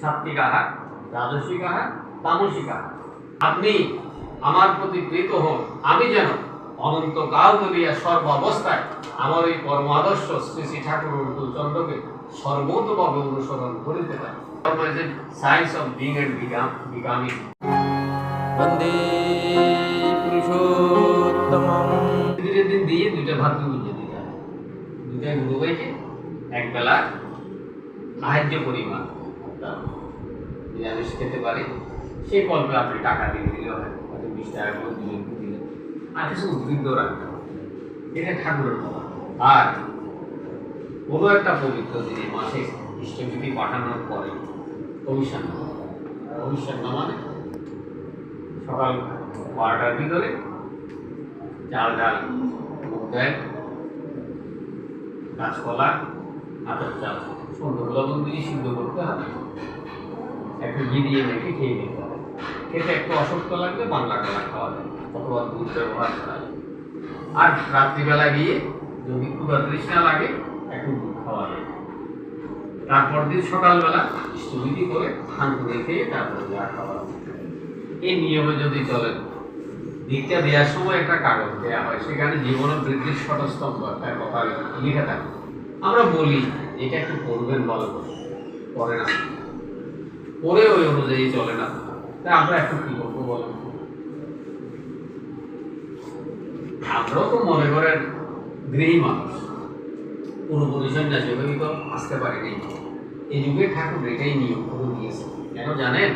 সাত্বিক আহার রাজস্বিক আহার তামসিক আহার আপনি আমার প্রতি কৃত হন আমি যেন অনন্তকাল ধরিয়া সর্ব অবস্থায় আমার এই পরম আদর্শ শ্রী শ্রী ঠাকুর চন্দ্রকে সর্বতভাবে অনুসরণ করিতে পারি। সায়েন্স অফ বিং দিন দিয়ে দুইটা ভাগকে বুঝে দিতে হবে দুইটা গুরু এক বেলা সাহায্য পরিমাণ নিরামিষ খেতে পারে। সেই কল্পে আপনি টাকা দিয়ে দিলে হয় হয়তো বিশ টাকা করে দিলেন কি দিলেন আর কিছু উদ্বৃত্ত রাখতে এটা ঠাকুরের কথা। আর কোনো একটা পবিত্র দিনে মাসে ইষ্টবিধি পাঠানোর পরে কমিশন কমিশন না মানে সকাল বারোটার ভিতরে চাল ডাল, মুগ ডাল কাঁচকলা আটার চাল সুন্দর। লবণ দিয়ে সিদ্ধ করতে হবে। একটু ঘি দিয়ে মেখে খেয়ে নিতে হবে। খেতে একটু অসুস্থ লাগলে বাংলা কলা খাওয়া যায়। অথবা দুধ ব্যবহার করা যায়। আর রাত্রিবেলা গিয়ে যদি ক্ষুধা তৃষ্ণা লাগে একটু দুধ খাওয়া যায়। তারপর দিন সকালবেলা স্থবিতি করে খান করে খেয়ে তারপরে যা খাওয়া। এই নিয়মে যদি চলেন দীক্ষা দেওয়ার সময় একটা কাগজ দেওয়া হয়। সেখানে জীবন বৃদ্ধির ষটস্তম্ভ একটা কথা লিখে থাকে। আমরা বলি, এটা একটু করবেন ভালো করে। করে না। পরে ওই অনুযায়ী চলে না। তাই আমরা একটু কি করব বলেন আমরাও তো মনে করেন গৃহী মানুষ। পুরোপুরি সন্ন্যাসী হয়ে তো আসতে পারিনি। এই যুগে ঠাকুর এটাই নিয়ম করে দিয়েছে কেন জানেন?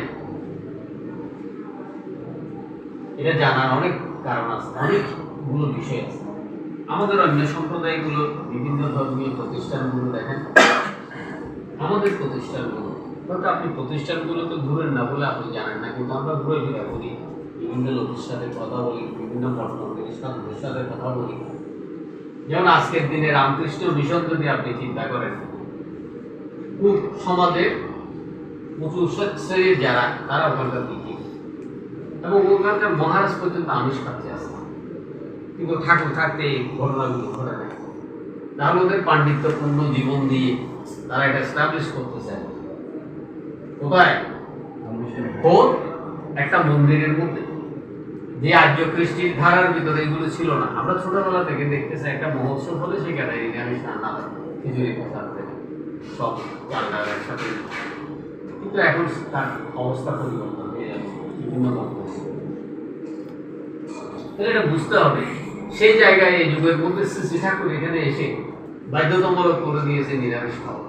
এটা জানার অনেক কারণ আছে অনেকগুলো বিষয় আছে। আমাদের অন্য সম্প্রদায়গুলো বিভিন্ন ধর্মীয় প্রতিষ্ঠানগুলো দেখেন। আমাদের প্রতিষ্ঠানগুলো হয়তো আপনি প্রতিষ্ঠানগুলো তো ঘুরেন না বলে আপনি জানেন না, কিন্তু আমরা ঘুরে ফিরে বলি বিভিন্ন লোকের সাথে কথা বলি, বিভিন্ন মঠমন্দির সাধুদের সাথে কথা বলি। যেমন আজকের দিনে রামকৃষ্ণ মিশন যদি আপনি চিন্তা করেন, খুব সমাজের উঁচু শ্রেণির যারা, তারা ওখানকার দিকে এবং ওখানকার মহারাজ পর্যন্ত আমিষ খাচ্ছে আসে কিন্তু ঠাকুর থাকতে এই ঘটনাগুলো ঘটে না তাহলে ওদের পাণ্ডিত্যপূর্ণ জীবন দিয়ে তারা এটা এস্টাবলিশ করতে চায়। কোথায়? কোন? একটা মন্দিরের মধ্যে। যে আর্য কৃষ্টির ধারার ভিতরে এগুলো ছিল না। আমরা ছোটবেলা থেকে দেখতেছি একটা মহোৎসব হলে সেখানে নিরামিষ রান্না হয়, খিচুড়ি প্রসাদ সব চাল একসাথে। কিন্তু এখন তার অবস্থা পরিবর্তন হয়ে যাচ্ছে বিভিন্ন এটা বুঝতে হবে। সেই জায়গায় এই যুগের মধ্যে শ্রী ঠাকুর, এখানে এসে বাধ্যতামূলক করে দিয়েছে নিরামিষ খাওয়া।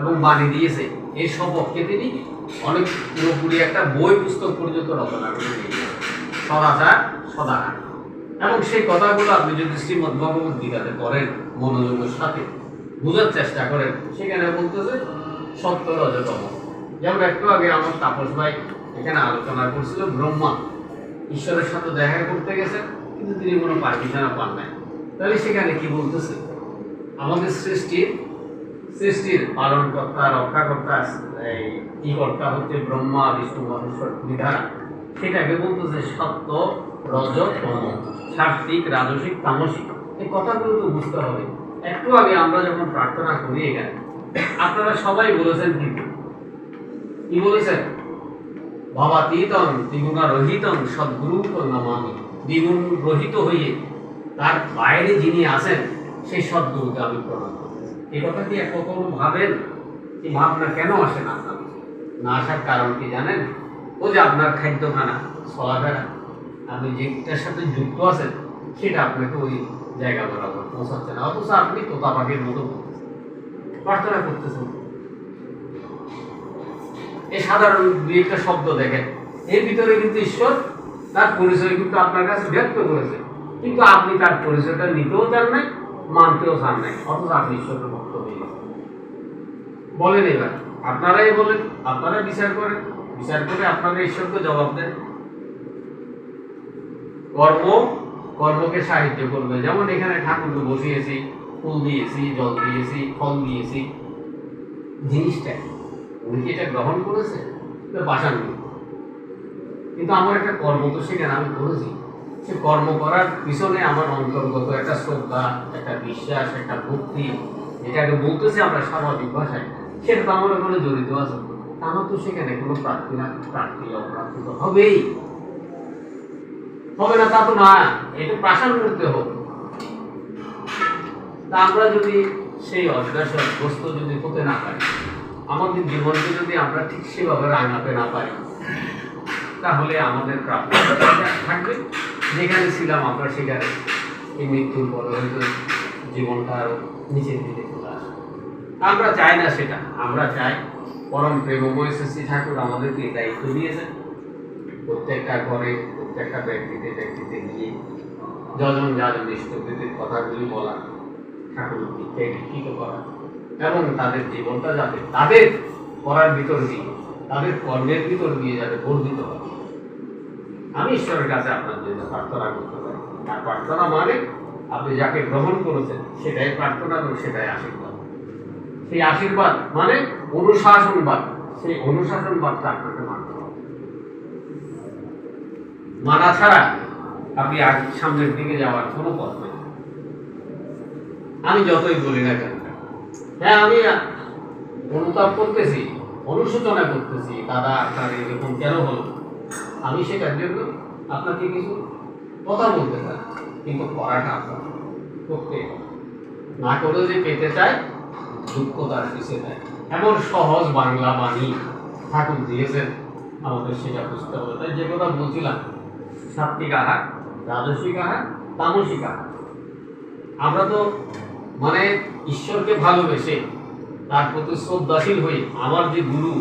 এবং বাণী দিয়েছে এই সপক্ষে তিনি? অনেক পুরোপুরি একটা বই পুস্তক পর্যন্ত রচনা করে সদাচার সদাচার এবং সেই কথাগুলো আপনি যদি শ্রীমদ ভগবত গীতাতে পড়েন, মনোযোগের সাথে বোঝার চেষ্টা করেন, সেখানে বলতেছে, সত্য রজতম। যেমন একটু আগে আমার তাপস ভাই এখানে আলোচনা করছিল ব্রহ্মা। ঈশ্বরের সাথে দেখা করতে গেছেন, কিন্তু তিনি কোনো পারমিশনও পান নাই। তাহলে সেখানে কি বলতেছে? আমাদের সৃষ্টির সৃষ্টির পালনকর্তা, রক্ষাকর্তা, এই কি কর্তা হচ্ছে ব্রহ্মা, বিষ্ণু মহেশ্বর বিধারা সেটাকে বলতেছে সত্য রজ সাত্বিক রাজসিক, তামসিক। এই কথাগুলো তো বুঝতে হবে। একটু আগে আমরা যখন প্রার্থনা করি এখানে, আপনারা সবাই বলেছেন কিন্তু। কি বলেছেন? ভবাতীতং দ্বিগুণা রহিতং সদ্গুরু নমামি। দ্বিগুণ রহিত হয়ে তার বাইরে যিনি আছেন, সেই সদ্গুরুকে আমি প্রণাম এই কথা কি কখনো ভাবেন এই ভাবনা কেন আসে না আপনার না আসার কারণ কি জানেন? ও যে আপনার খাদ্যখানা চলাফেরা আপনি যেটার সাথে যুক্ত আছেন, সেটা আপনাকে ওই জায়গা বরাবর পৌঁছাচ্ছে না। অথচ আপনি তোতা পাখির মতো করতেছেন প্রার্থনা করতেছেন। এই সাধারণ দুই একটা শব্দ দেখেন। এর ভিতরে কিন্তু ঈশ্বর, তার পরিচয় কিন্তু আপনার কাছে ব্যক্ত করেছে। কিন্তু আপনি তার পরিচয়টা নিতেও চান নাই, মানতেও চান নাই, অথচ আপনি ঈশ্বরের ভক্ত হয়ে গেছেন। বলেন এবার, আপনারাই বলেন আপনারাই বিচার করেন। বিচার করে আপনারা ঈশ্বরকে জবাব দেন। কর্ম, কর্মকে সাহায্য করবে। যেমন এখানে ঠাকুরকে বসিয়েছি, ফুল দিয়েছি, জল দিয়েছি, ফল দিয়েছি। জিনিসটা? উনি কি এটা গ্রহণ করেছে? বাসান কিন্তু আমার একটা কর্ম তো সেখানে আমি করেছি। সে কর্ম করার পিছনে আমার অন্তর্গত একটা শ্রদ্ধা, একটা বিশ্বাস, একটা ভক্তি, যেটাকে বলতেছি আমরা স্বাভাবিক ভাষায়, সেটা তো আমার ওখানে জড়িত আছে। আমার তো সেখানে কোনো প্রার্থী না প্রার্থী অপ্রার্থী তো হবেই। হবে না তা তো না এটা প্রাসার করতে হবে তা আমরা যদি সেই অভ্যাসগ্রস্ত যদি হতে না পারি আমাদের জীবনকে যদি আমরা ঠিক সেভাবে রাঙাতে না পারি, তাহলে আমাদের প্রাপ্য থাকবে। যেখানে ছিলাম আমরা সেখানে এই মৃত্যুর পরে হয়তো জীবনটা আরও নিচের দিকে চলে আসে আমরা চাই না সেটা, আমরা চাই পরম প্রেমময় শ্রী ঠাকুর আমাদেরকে দায়িত্ব দিয়েছেন। প্রত্যেকটা ঘরে, প্রত্যেকটা ব্যক্তিতে ব্যক্তিতে গিয়ে যজন যাজন ইষ্টকৃতির কথাগুলি বলা, ঠাকুর দীক্ষিত করা। এবং তাদের জীবনটা যাতে তাদের করার ভিতর দিয়ে, তাদের কর্মের ভিতর দিয়ে যাতে বর্ধিত হয়। আমি ঈশ্বরের কাছে আপনার জন্য প্রার্থনা করতে পারি। আর প্রার্থনা মানে আপনি যাকে গ্রহণ করেছেন, সেটাই প্রার্থনা এবং সেটাই আশীর্বাদ। সেই আশীর্বাদ মানে অনুশাসনবাদ। সেই অনুশাসনবাদটা আপনাকে মানতে হবে। মানা ছাড়া আপনি সামনের দিকে যাওয়ার কোনো পথ নেই। আমি যতই বলি না কেন হ্যাঁ আমি অনুতাপ করতেছি, অনুশোচনা করতেছি, দাদা আপনার এরকম কেন হলো? আমি সেটার জন্য আপনাকে কিছু কথা বলতে চাই, কিন্তু করাটা আপনার করতে না করে যে পেতে চায়, দুঃখ তার পিছিয়ে দেয় এমন সহজ বাংলা বাণী ঠাকুর দিয়েছেন, আমাদের সেটা বুঝতে হবে। তাই যে কথা বলছিলাম, সাত্বিক আহার, রাজস্বিক আহার, তামসিক আহার। আমরা তো মানে ঈশ্বরকে ভালোবেসে তার প্রতি শ্রদ্ধাশীল হয়ে আমার যে গুরু,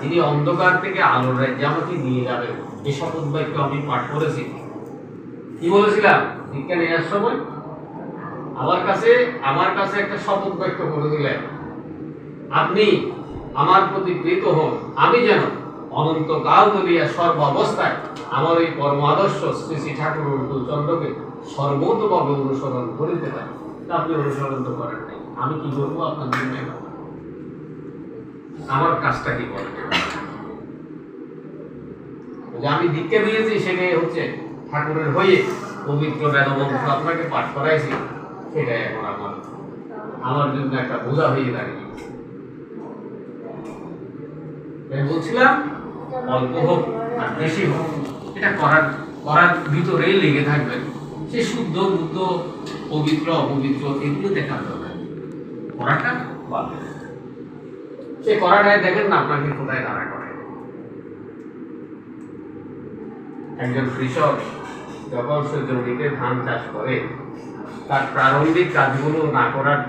তিনি অন্ধকার থেকে আলোর রাজ্যে আমাকে নিয়ে যাবেন। এই শপথ বাক্য আমি পাঠ করেছি। কি বলেছিলাম? দীক্ষা নেওয়ার সময়? আমার কাছে আমার কাছে একটা শপথ বাক্য করে দিলেন আপনি আমার প্রতি প্রীত হন, আমি যেন অনন্তকাল ধরিয়া সর্ব অবস্থায় আমার এই পরম আদর্শ শ্রী শ্রী ঠাকুর চন্দ্রকে সর্বতভাবে অনুসরণ করিতে পারি। আপনি অনুসরণ তো করেন নাই। আমি কি করব? আপনার জন্য আমার কাজটা কি করে আমি দীক্ষা দিয়েছি, সেটাই হচ্ছে ঠাকুরের হয়ে পবিত্র বেদমন্ত্র আপনাকে পাঠ করাইছি, সেটাই এখন আমার আমার জন্য একটা বোঝা হয়ে দাঁড়িয়েছে তাই বলছিলাম, অল্প হোক আর বেশি হোক, এটা করার করার ভিতরেই লেগে থাকবেন সে শুদ্ধ বুদ্ধ পবিত্র, অপবিত্র, এগুলো দেখার দরকার। করাটা বাদ। সে করাটাই দেখেন না, আপনাকে কোথায় দাঁড়া করে একজন কৃষক যখন সে জমিতে ধান চাষ করে, তার প্রারম্ভিক কাজগুলো না করার,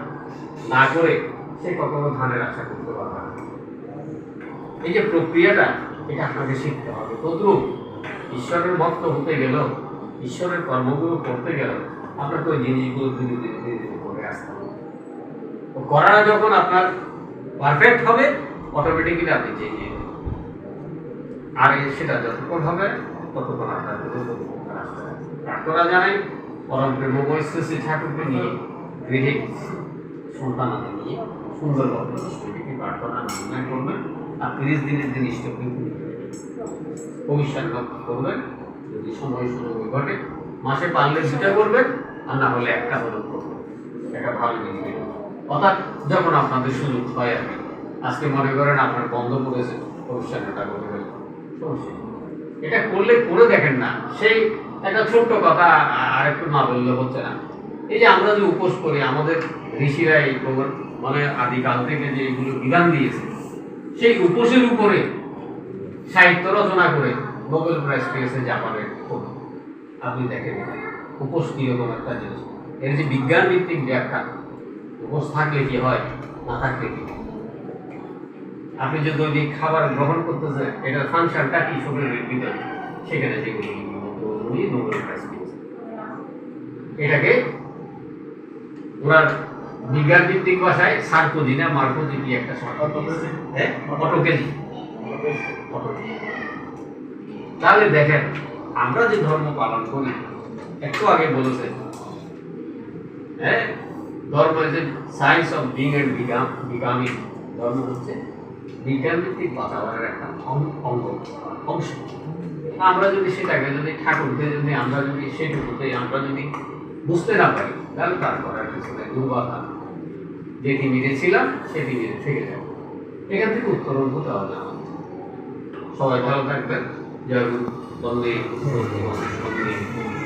না করে সে কখনো ধানের আশা করতে পারবে না এই যে প্রক্রিয়াটা, এটা আপনাকে শিখতে হবে তদ্রুপ ঈশ্বরের ভক্ত হতে গেল ঈশ্বরের কর্মগুলো করতে গেল আপনাকে ওই জিনিসগুলো ধীরে ধীরে ধীরে ধীরে করে আসতে হবে। তো করাটা যখন আপনার পারফেক্ট হবে অটোমেটিক্যালি আপনি চেঞ্জ আর সেটা যতক্ষণ হবে, ততক্ষণ আপনার। প্রার্থনা জানাই পরম শ্রী শ্রী ঠাকুরকে নিয়ে গৃহে সন্তানাদের নিয়ে সুন্দরভাবে ঈশ্বরকে প্রার্থনা নির্ণয় করবেন। আর তিরিশ দিনের দিন ইষ্টকে ভবিষ্যৎ করবেন, যদি সময় সুযোগ ঘটে, মাসে পারলে সেটা করবেন। আর না হলে একটা হলেও করবেন একটা ভালো। অর্থাৎ যখন আপনাদের সুযোগ হয় আর কি, আজকে মনে করেন আপনার বন্ধ করেছে, ভবিষ্যৎটা করে ফেলেন এটা করলে করে দেখেন না, সেই একটা ছোট্ট কথা আর একটু না বললে হচ্ছে না। এই যে আমরা যে উপোস করি, আমাদের ঋষিরা এই মানে আদিকাল থেকে যে এগুলো বিধান দিয়েছে, সেই উপোসের উপরে সাহিত্য রচনা করে নোবেল প্রাইজ পেয়েছে জাপানের আপনি দেখেন উপোস কীরকম একটা জিনিস। এর যে বিজ্ঞান ভিত্তিক ব্যাখ্যা। উপোস থাকলে কি হয়? না থাকলে কি? আপনি যে দৈনিক খাবার গ্রহণ করতেছেন এটার ফাংশনটা কি শরীরের ভিতরে? সেখানে প্রাইজ এটাকে ওনার বিজ্ঞান ভিত্তিক ভাষায় সার্কোজি না মার্কোজি কি একটা। হ্যাঁ? অটোকেজি অটোকেজি। তাহলে দেখেন আমরা যে ধর্ম পালন করি একটু আগে বলেছে। হ্যাঁ? ধর্ম যে science of being become becoming ধর্ম হচ্ছে বিজ্ঞান ভিত্তিক বাতাবরণের একটা অঙ্গ, অংশ। আমরা যদি সেটাকে যদি যদি আমরা যদি সেটুকুতে আমরা যদি বুঝতে না পারি, তাহলে তার করার কিছু দুর্বাধা। যে তিমিরে ছিলাম সে তিমিরে থেকে যাব। এখান থেকে উত্তরণ হতে হবে। সবাই ভালো থাকবেন। জয় বন্দে। বন্দে।